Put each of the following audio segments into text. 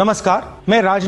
നമസ്കാർ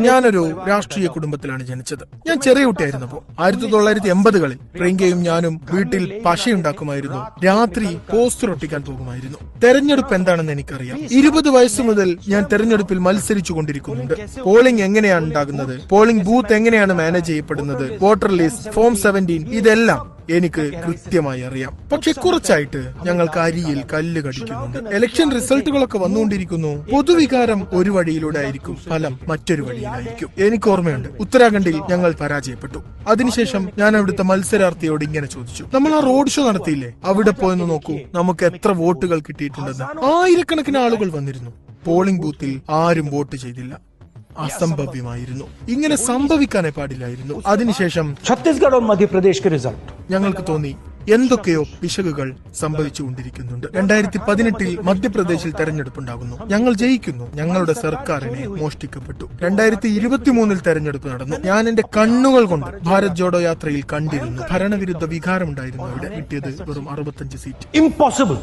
ഞാനൊരു രാഷ്ട്രീയ കുടുംബത്തിലാണ് ജനിച്ചത്. ഞാൻ ചെറിയ കുട്ടിയായിരുന്നപ്പോൾ ആയിരത്തി തൊള്ളായിരത്തി എൺപതുകളിൽ പ്രിയങ്കയും ഞാനും വീട്ടിൽ പശയുണ്ടാക്കുമായിരുന്നു. രാത്രി പോസ്റ്റർ ഒട്ടിക്കാൻ പോകുമായിരുന്നു. തെരഞ്ഞെടുപ്പ് എന്താണെന്ന് എനിക്കറിയാം. ഇരുപത് വയസ്സ് മുതൽ ഞാൻ തെരഞ്ഞെടുപ്പിൽ മത്സരിച്ചു കൊണ്ടിരിക്കുന്നുണ്ട്. പോളിംഗ് എങ്ങനെയാണ് ഉണ്ടാകുന്നത്? പോളിംഗ് ബൂത്ത് എങ്ങനെയാണ് മാനേജ് ചെയ്യപ്പെടുന്നത്? വോട്ടർ ലിസ്റ്റ് ഫോം സെവന്റീൻ ഇതെല്ലാം എനിക്ക് കൃത്യമായി അറിയാം. പക്ഷെ കുറച്ചായിട്ട് ഞങ്ങൾക്ക് അരിയിൽ കല്ല് കടിക്കുന്നുണ്ട്. ഇലക്ഷൻ റിസൾട്ടുകളൊക്കെ വന്നുകൊണ്ടിരിക്കുന്നു. പൊതുവികാരം ഒരു വഴിയിലൂടെ ആയിരിക്കും. ഫലം മറ്റൊരു വഴിയിലായിരിക്കും. എനിക്ക് ഓർമ്മയുണ്ട്. ഉത്തരാഖണ്ഡിൽ ഞങ്ങൾ പരാജയപ്പെട്ടു. അതിനുശേഷം ഞാൻ അവിടുത്തെ മത്സരാർത്ഥിയോട് ഇങ്ങനെ ചോദിച്ചു. നമ്മൾ ആ റോഡ് ഷോ നടത്തിയില്ലേ? അവിടെ പോയെന്ന് നോക്കൂ. നമുക്ക് എത്ര വോട്ടുകൾ കിട്ടിയിട്ടുണ്ടെന്ന്. ആയിരക്കണക്കിന് ആളുകൾ വന്നിരുന്നു. പോളിംഗ് ബൂത്തിൽ ആരും വോട്ട് ചെയ്തില്ല. അസംഭവ്യമായിരുന്നു. ഇങ്ങനെ സംഭവിക്കാനേ പാടില്ലായിരുന്നു. അതിനുശേഷം ഛത്തീസ്ഗഡ് മധ്യപ്രദേശ് റിസൾട്ട് ഞങ്ങൾക്ക് തോന്നി. എന്തൊക്കെയോ പിശകുകൾ സംഭവിച്ചുകൊണ്ടിരിക്കുന്നുണ്ട്. രണ്ടായിരത്തി പതിനെട്ടിൽ മധ്യപ്രദേശിൽ തെരഞ്ഞെടുപ്പുണ്ടാകുന്നു. ഞങ്ങൾ ജയിക്കുന്നു. ഞങ്ങളുടെ സർക്കാരിനെ മോഷ്ടിക്കപ്പെട്ടു. രണ്ടായിരത്തി ഇരുപത്തിമൂന്നിൽ തെരഞ്ഞെടുപ്പ് നടന്നു. ഞാൻ എന്റെ കണ്ണുകൾ കൊണ്ട് ഭാരത് ജോഡോ യാത്രയിൽ കണ്ടിരുന്നു. ഭരണവിരുദ്ധ വികാരമുണ്ടായിരുന്നു അവിടെ. കിട്ടിയത് വെറും അറുപത്തഞ്ച് സീറ്റ്. ഇംപോസിബിൾ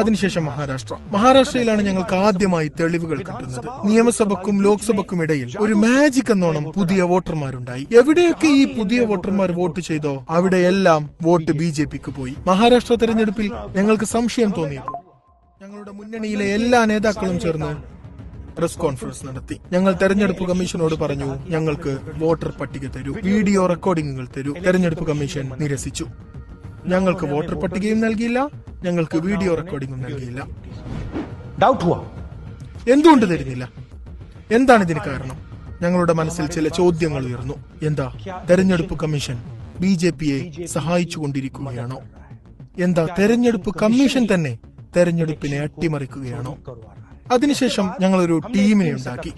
അതിനുശേഷം മഹാരാഷ്ട്ര. മഹാരാഷ്ട്രയിലാണ് ഞങ്ങൾക്ക് ആദ്യമായി തെളിവുകൾ കിട്ടുന്നത്. നിയമസഭക്കും ലോക്സഭക്കും ഇടയിൽ ഒരു മാജിക് എന്നോണം പുതിയ വോട്ടർമാരുണ്ടായി. എവിടെയൊക്കെ ഈ പുതിയ വോട്ടർമാർ വോട്ട് ചെയ്തോ അവിടെയെല്ലാം വോട്ട് ബി ജെ പിക്ക് പോയി. മഹാരാഷ്ട്ര തെരഞ്ഞെടുപ്പിൽ ഞങ്ങൾക്ക് സംശയം തോന്നിയപ്പോൾ ഞങ്ങളുടെ മുന്നണിയിലെ എല്ലാ നേതാക്കളും ചേർന്ന് പ്രസ് കോൺഫറൻസ് നടത്തി. ഞങ്ങൾ തെരഞ്ഞെടുപ്പ് കമ്മീഷനോട് പറഞ്ഞു ഞങ്ങൾക്ക് വോട്ടർ പട്ടിക തരൂ വീഡിയോ റെക്കോർഡിംഗുകൾ തരൂ. തെരഞ്ഞെടുപ്പ് കമ്മീഷൻ നിരസിച്ചു. ഞങ്ങൾക്ക് വോട്ടർ പട്ടികയും നൽകിയില്ല. ഞങ്ങൾക്ക് വീഡിയോ റെക്കോർഡിംഗും നൽകിയില്ല. ഡൗട്ട് എന്തുകൊണ്ട് തരുന്നില്ല? എന്താണ് ഇതിന് കാരണം? ഞങ്ങളുടെ മനസ്സിൽ ചില ചോദ്യങ്ങൾ ഉയർന്നു. എന്താ? തെരഞ്ഞെടുപ്പ് കമ്മീഷൻ ബി ജെ പിയെ സഹായിച്ചുകൊണ്ടിരിക്കുകയാണോ? എന്താ തെരഞ്ഞെടുപ്പ് കമ്മീഷൻ തന്നെ തെരഞ്ഞെടുപ്പിനെ അട്ടിമറിക്കുകയാണോ? അതിനുശേഷം ഞങ്ങളൊരു ടീമിനെ ഉണ്ടാക്കി.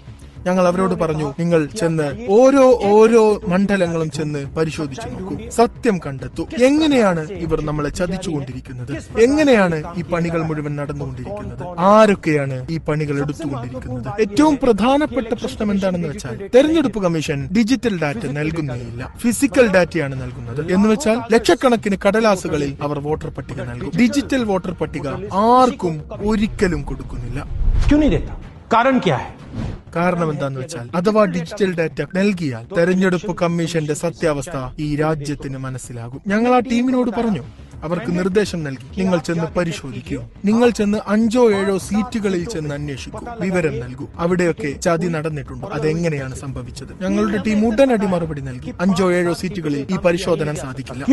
ഞങ്ങൾ അവരോട് പറഞ്ഞു നിങ്ങൾ ചെന്ന് ഓരോ ഓരോ മണ്ഡലങ്ങളും ചെന്ന് പരിശോധിച്ചു നോക്കൂ. സത്യം കണ്ടെത്തു. എങ്ങനെയാണ് ഇവർ നമ്മളെ ചതിച്ചുകൊണ്ടിരിക്കുന്നത്? എങ്ങനെയാണ് ഈ പണികൾ മുഴുവൻ നടന്നുകൊണ്ടിരിക്കുന്നത്? ആരൊക്കെയാണ് ഈ പണികൾ എടുത്തുകൊണ്ടിരിക്കുന്നത്? ഏറ്റവും പ്രധാനപ്പെട്ട പ്രശ്നം എന്താണെന്ന് വെച്ചാൽ തെരഞ്ഞെടുപ്പ് കമ്മീഷൻ ഡിജിറ്റൽ ഡാറ്റ നൽകുന്നില്ല ഫിസിക്കൽ ഡാറ്റയാണ് നൽകുന്നത്. എന്ന് വെച്ചാൽ ലക്ഷക്കണക്കിന് കടലാസുകളിൽ അവർ വോട്ടർ പട്ടിക നൽകും. ഡിജിറ്റൽ വോട്ടർ പട്ടിക ആർക്കും ഒരിക്കലും കൊടുക്കുന്നില്ല. കാരണം ക്യാ ഹെ കാരണം എന്താന്ന് വെച്ചാൽ അഥവാ ഡിജിറ്റൽ ഡാറ്റ നൽകിയാൽ തെരഞ്ഞെടുപ്പ് കമ്മീഷന്റെ സത്യാവസ്ഥ ഈ രാജ്യത്തിന് മനസ്സിലാകും. ഞങ്ങൾ ആ ടീമിനോട് പറഞ്ഞു അവർക്ക് നിർദ്ദേശം നൽകി നിങ്ങൾ ചെന്ന് പരിശോധിക്കൂ. നിങ്ങൾ ചെന്ന് അഞ്ചോ ഏഴോ സീറ്റുകളിൽ ചെന്ന് അന്വേഷിക്കൂ. വിവരം നൽകൂ. അവിടെയൊക്കെ ചതി നടന്നിട്ടുണ്ടോ. അതെങ്ങനെയാണ് സംഭവിച്ചത്? ഞങ്ങളുടെ ടീം ഉടനടി മറുപടി നൽകി അഞ്ചോ ഏഴോ സീറ്റുകളിൽ ഈ പരിശോധന സാധിക്കില്ല.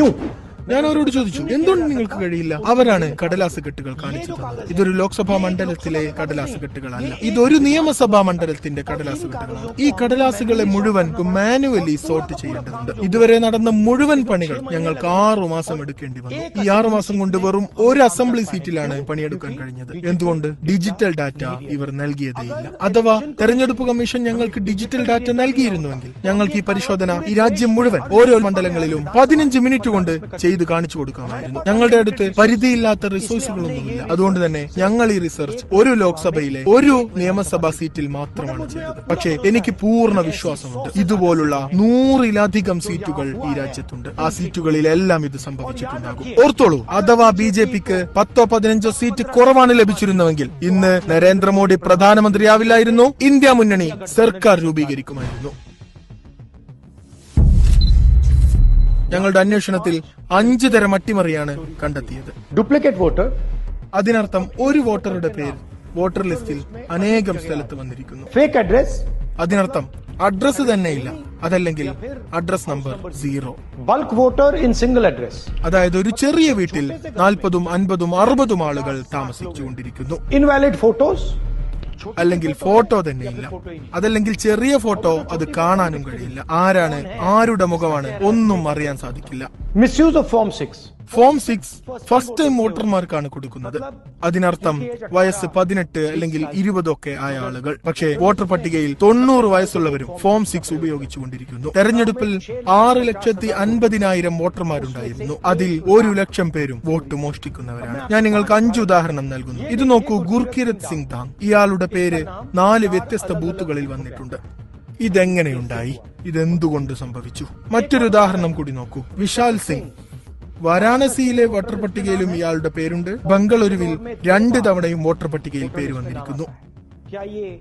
ഞാൻ അവരോട് ചോദിച്ചു എന്തുകൊണ്ട് നിങ്ങൾക്ക് കഴിയില്ല? അവരാണ് കടലാസ് കെട്ടുകൾ കാണിച്ചത്. ഇതൊരു ലോക്സഭാ മണ്ഡലത്തിലെ കടലാസ് കെട്ടുകളല്ല. ഇതൊരു നിയമസഭാ മണ്ഡലത്തിന്റെ കടലാസ് കെട്ടുകളാണ്. ഈ കടലാസുകളെ മുഴുവൻ മാനുവലി സോർട്ട് ചെയ്യേണ്ടതുണ്ട്. ഇതുവരെ നടന്ന മുഴുവൻ പണികൾ ഞങ്ങൾക്ക് ആറു മാസം എടുക്കേണ്ടി വന്നു. ഈ ആറു മാസം കൊണ്ട് വെറും ഒരു അസംബ്ലി സീറ്റിലാണ് പണിയെടുക്കാൻ കഴിഞ്ഞത്. എന്തുകൊണ്ട്? ഡിജിറ്റൽ ഡാറ്റ ഇവർ നൽകിയതേയില്ല. അഥവാ തെരഞ്ഞെടുപ്പ് കമ്മീഷൻ ഞങ്ങൾക്ക് ഡിജിറ്റൽ ഡാറ്റ നൽകിയിരുന്നുവെങ്കിൽ ഞങ്ങൾക്ക് ഈ പരിശോധന ഈ രാജ്യം മുഴുവൻ ഓരോ മണ്ഡലങ്ങളിലും പതിനഞ്ച് മിനിറ്റ് കൊണ്ട് ചെയ്ത് കാണിച്ചു കൊടുക്കാമായിരുന്നു ഞങ്ങളുടെ അടുത്ത് പരിധിയില്ലാത്ത റിസോഴ്സുകളൊന്നുമില്ല അതുകൊണ്ട് തന്നെ ഞങ്ങൾ ഈ റിസർച്ച് ഒരു ലോക്സഭയിലെ ഒരു നിയമസഭാ സീറ്റിൽ മാത്രമാണ് ചെയ്തത്. പക്ഷേ എനിക്ക് പൂർണ വിശ്വാസമുണ്ട്. ഇതുപോലുള്ള നൂറിലധികം സീറ്റുകൾ ഈ രാജ്യത്തുണ്ട്. ആ സീറ്റുകളിലെല്ലാം ഇത് സംഭവിച്ചിട്ടുണ്ടാകും. ഓർത്തോളൂ അഥവാ ബി ജെ പിക്ക് പത്തോ പതിനഞ്ചോ സീറ്റ് കുറവാണ് ലഭിച്ചിരുന്നുവെങ്കിൽ ഇന്ന് നരേന്ദ്രമോദി പ്രധാനമന്ത്രിയാവില്ലായിരുന്നു. ഇന്ത്യ മുന്നണി സർക്കാർ രൂപീകരിക്കുമായിരുന്നു. ഞങ്ങളുടെ അന്വേഷണത്തിൽ അഞ്ച് തരം അട്ടിമറിയാണ് കണ്ടെത്തിയത്. ഡ്യൂപ്ലിക്കേറ്റ് വോട്ട് അതിനർത്ഥം ഒരു വോട്ടറുടെ പേര് വോട്ടർ ലിസ്റ്റിൽ അനേകം സ്ഥലത്ത് വന്നിരിക്കുന്നു. ഫേക്ക് അഡ്രസ് അതിനർത്ഥം അഡ്രസ് തന്നെയില്ല. അതല്ലെങ്കിൽ address number zero. Bulk voter in single address അതായത് ഒരു ചെറിയ വീട്ടിൽ നാൽപ്പതും അൻപതും അറുപതും ആളുകൾ താമസിച്ചുകൊണ്ടിരിക്കുന്നു. ഇൻവാലിഡ് ഫോട്ടോസ് അല്ലെങ്കിൽ ഫോട്ടോ തന്നെയില്ല. അതല്ലെങ്കിൽ ചെറിയ ഫോട്ടോ അത് കാണാനും കഴിയില്ല. ആരാണ് ആരുടെ മുഖമാണ് ഒന്നും അറിയാൻ സാധിക്കില്ല. Misuse of form six form six first time വോട്ടർമാർക്കാണ് കൊടുക്കുന്നത്. അതിനർത്ഥം വയസ്സ് പതിനെട്ട് അല്ലെങ്കിൽ ഇരുപതൊക്കെ ആയ ആളുകൾ. പക്ഷേ വോട്ടർ പട്ടികയിൽ തൊണ്ണൂറ് വയസ്സുള്ളവരും ഫോം സിക്സ് ഉപയോഗിച്ചുകൊണ്ടിരിക്കുന്നു തെരഞ്ഞെടുപ്പിൽ ആറ് ലക്ഷത്തി അൻപതിനായിരം വോട്ടർമാരുണ്ടായിരുന്നു. അതിൽ ഒരു ലക്ഷം പേരും വോട്ട് മോഷ്ടിക്കുന്നവരാണ്. ഞാൻ നിങ്ങൾക്ക് അഞ്ച് ഉദാഹരണം നൽകുന്നു. ഇത് നോക്കൂ ഗുർകിരത് സിംഗ് താങ് ഇയാളുടെ പേര് നാല് വ്യത്യസ്ത ബൂത്തുകളിൽ വന്നിട്ടുണ്ട്. ഇതെങ്ങനെയുണ്ടായി? ഇതെന്തുകൊണ്ട് സംഭവിച്ചു? മറ്റൊരു ഉദാഹരണം കൂടി നോക്കൂ. വിശാൽ സിംഗ്. വാരാണസിയിലെ വോട്ടർ പട്ടികയിലും ഇയാളുടെ പേരുണ്ട്. ബംഗളൂരുവിൽ രണ്ട് തവണയും വോട്ടർ പട്ടികയിൽ പേര് വന്നിരിക്കുന്നു.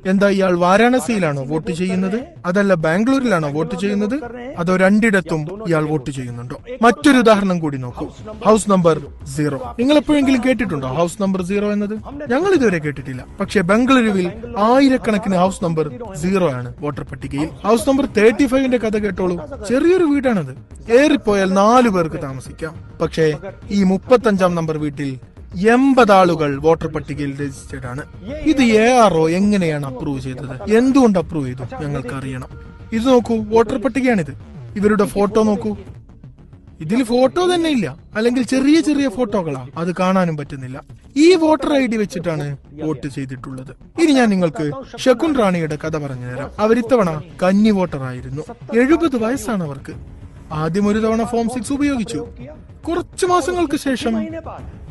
എന്താ ഇയാൾ വാരാണസിയിലാണോ വോട്ട് ചെയ്യുന്നത്? അതല്ല ബാംഗ്ലൂരിലാണോ വോട്ട് ചെയ്യുന്നത്? അതോ രണ്ടിടത്തും ഇയാൾ വോട്ട് ചെയ്യുന്നുണ്ടോ? മറ്റൊരു ഉദാഹരണം കൂടി നോക്കൂ. ഹൗസ് നമ്പർ സീറോ നിങ്ങൾ എപ്പോഴെങ്കിലും കേട്ടിട്ടുണ്ടോ ഹൗസ് നമ്പർ സീറോ എന്നത്? ഞങ്ങൾ ഇതുവരെ കേട്ടിട്ടില്ല. പക്ഷെ ബംഗളൂരുവിൽ ആയിരക്കണക്കിന് ഹൗസ് നമ്പർ സീറോ ആണ് വോട്ടർ പട്ടികയിൽ. ഹൗസ് നമ്പർ തേർട്ടി ഫൈവിന്റെ കഥ കേട്ടോളൂ. ചെറിയൊരു വീടാണത്. ഏറിപ്പോയാൽ നാലു പേർക്ക് താമസിക്കാം. പക്ഷേ ഈ മുപ്പത്തഞ്ചാം നമ്പർ വീട്ടിൽ എൺപത് ആളുകൾ വോട്ടർ പട്ടികയിൽ രജിസ്റ്റേഡ് ആണ് ഇത് എ ആർ ഒ എങ്ങനെയാണ് അപ്രൂവ് ചെയ്തത്? എന്തുകൊണ്ട് അപ്രൂവ് ചെയ്തു? ഞങ്ങൾക്ക് അറിയണം ഇത് നോക്കൂ വോട്ടർ പട്ടികയാണിത്. ഇവരുടെ ഫോട്ടോ നോക്കൂ. ഇതിൽ ഫോട്ടോ തന്നെ ഇല്ല. അല്ലെങ്കിൽ ചെറിയ ചെറിയ ഫോട്ടോകളാ. അത് കാണാനും പറ്റുന്നില്ല. ഈ വോട്ടർ ഐ ഡി വെച്ചിട്ടാണ് വോട്ട് ചെയ്തിട്ടുള്ളത്. ഇനി ഞാൻ നിങ്ങൾക്ക് ഷകുൻ റാണിയുടെ കഥ പറഞ്ഞുതരാം അവരിത്തവണ കന്നി വോട്ടർ ആയിരുന്നു എഴുപത് വയസ്സാണ് അവർക്ക്. ആദ്യം ഒരു തവണ ഫോം സിക്സ് ഉപയോഗിച്ചു. കുറച്ചു മാസങ്ങൾക്ക് ശേഷം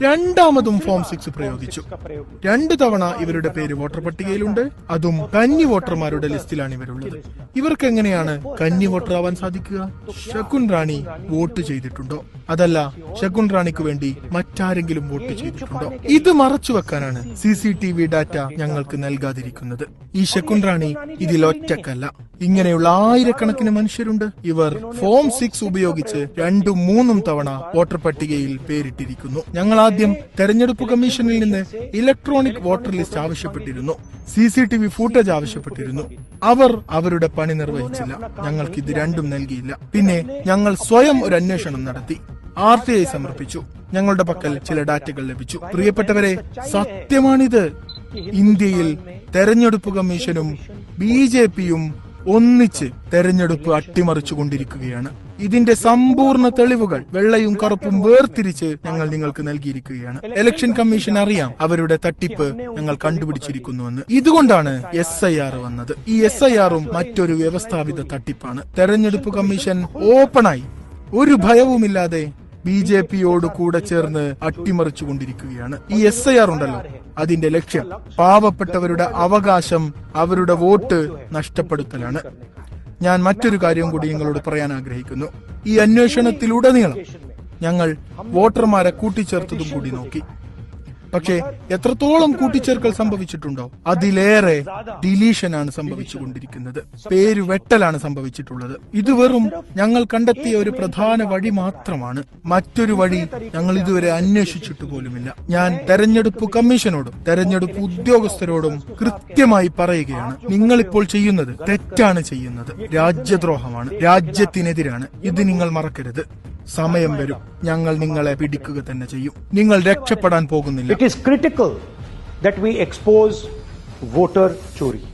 രണ്ടാമതും ഫോം സിക്സ് പ്രയോഗിച്ചു. രണ്ട് തവണ ഇവരുടെ പേര് വോട്ടർ പട്ടികയിലുണ്ട്. അതും കന്നി വോട്ടർമാരുടെ ലിസ്റ്റിലാണ് ഇവരുള്ളത്. ഇവർക്ക് എങ്ങനെയാണ് കന്നി വോട്ടർ ആവാൻ സാധിക്കുക? ശകുൻ റാണി വോട്ട് ചെയ്തിട്ടുണ്ടോ? അതല്ല ശകുൻ റാണിക്ക് വേണ്ടി മറ്റാരെങ്കിലും വോട്ട് ചെയ്തിട്ടുണ്ടോ? ഇത് മറച്ചു വെക്കാനാണ് C C T V data ഞങ്ങൾക്ക് നൽകാതിരിക്കുന്നത്. ഈ ശകുൻ റാണി ഇതിൽ ഒറ്റക്കല്ല. ഇങ്ങനെയുള്ള ആയിരക്കണക്കിന് മനുഷ്യരുണ്ട്. ഇവർ ഫോം സിക്സ് ഉപയോഗിച്ച് രണ്ടും മൂന്നും തവണ വോട്ടർ പട്ടികയിൽ പേരിട്ടിരിക്കുന്നു. ഞങ്ങൾ ആദ്യം തെരഞ്ഞെടുപ്പ് കമ്മീഷനിൽ നിന്ന് ഇലക്ട്രോണിക് വോട്ടർ ലിസ്റ്റ് ആവശ്യപ്പെട്ടിരുന്നു. C C T V footage ആവശ്യപ്പെട്ടിരുന്നു. അവർ അവരുടെ പണി നിർവഹിച്ചില്ല. ഞങ്ങൾക്ക് ഇത് രണ്ടും നൽകിയില്ല. പിന്നെ ഞങ്ങൾ സ്വയം ഒരു അന്വേഷണം നടത്തി. ആർ ടി ഐ സമർപ്പിച്ചു. ഞങ്ങളുടെ പക്കൽ ചില ഡാറ്റകൾ ലഭിച്ചു. പ്രിയപ്പെട്ടവരെ സത്യമാണിത്. ഇന്ത്യയിൽ തെരഞ്ഞെടുപ്പ് കമ്മീഷനും ബി ജെ പിയും ഒന്നിച്ച് തെരഞ്ഞെടുപ്പ് അട്ടിമറിച്ചുകൊണ്ടിരിക്കുകയാണ്. ഇതിന്റെ സമ്പൂർണ തെളിവുകൾ വെള്ളയും കറുപ്പും വേർതിരിച്ച് ഞങ്ങൾ നിങ്ങൾക്ക് നൽകിയിരിക്കുകയാണ്. ഇലക്ഷൻ കമ്മീഷൻ അറിയാം അവരുടെ തട്ടിപ്പ് ഞങ്ങൾ കണ്ടുപിടിച്ചിരിക്കുന്നുവെന്ന്. ഇതുകൊണ്ടാണ് എസ് ഐ ആർ വന്നത്. ഈ എസ് ഐ ആറും മറ്റൊരു വ്യവസ്ഥാപിത തട്ടിപ്പാണ്. തെരഞ്ഞെടുപ്പ് കമ്മീഷൻ ഓപ്പണായി. ഒരു ഭയവുമില്ലാതെ ബി ജെ പിയോട് കൂടെ ചേർന്ന് അട്ടിമറിച്ചുകൊണ്ടിരിക്കുകയാണ്. ഈ എസ് ഐ ആർ ഉണ്ടല്ലോ. അതിന്റെ ലക്ഷ്യം പാവപ്പെട്ടവരുടെ അവകാശം അവരുടെ വോട്ട് നഷ്ടപ്പെടുത്തലാണ്. ഞാൻ മറ്റൊരു കാര്യം കൂടി നിങ്ങളോട് പറയാൻ ആഗ്രഹിക്കുന്നു. ഈ അന്വേഷണത്തിലുടനീളം ഞങ്ങൾ വോട്ടർമാരെ കൂട്ടിച്ചേർത്തതും കൂടി നോക്കി. പക്ഷേ എത്രത്തോളം കൂട്ടിച്ചേർക്കൽ സംഭവിച്ചിട്ടുണ്ടോ അതിലേറെ ഡിലീഷനാണ് സംഭവിച്ചുകൊണ്ടിരിക്കുന്നത്. പേര് വെട്ടലാണ് സംഭവിച്ചിട്ടുള്ളത്. ഇത് വെറും ഞങ്ങൾ കണ്ടെത്തിയ ഒരു പ്രധാന വഴി മാത്രമാണ്. മറ്റൊരു വഴി ഞങ്ങൾ ഇതുവരെ അന്വേഷിച്ചിട്ട് പോലുമില്ല. ഞാൻ തെരഞ്ഞെടുപ്പ് കമ്മീഷനോടും തെരഞ്ഞെടുപ്പ് ഉദ്യോഗസ്ഥരോടും കൃത്യമായി പറയുകയാണ്. നിങ്ങൾ ഇപ്പോൾ ചെയ്യുന്നത് തെറ്റാണ് ചെയ്യുന്നത്. രാജ്യദ്രോഹമാണ്. രാജ്യത്തിനെതിരാണ്. ഇത് നിങ്ങൾ മറക്കരുത്. സമയം വരും. ഞങ്ങൾ നിങ്ങളെ പിടിക്കുക തന്നെ ചെയ്യും. നിങ്ങൾ രക്ഷപ്പെടാൻ പോകുന്നില്ല. It is critical that we expose voter chori.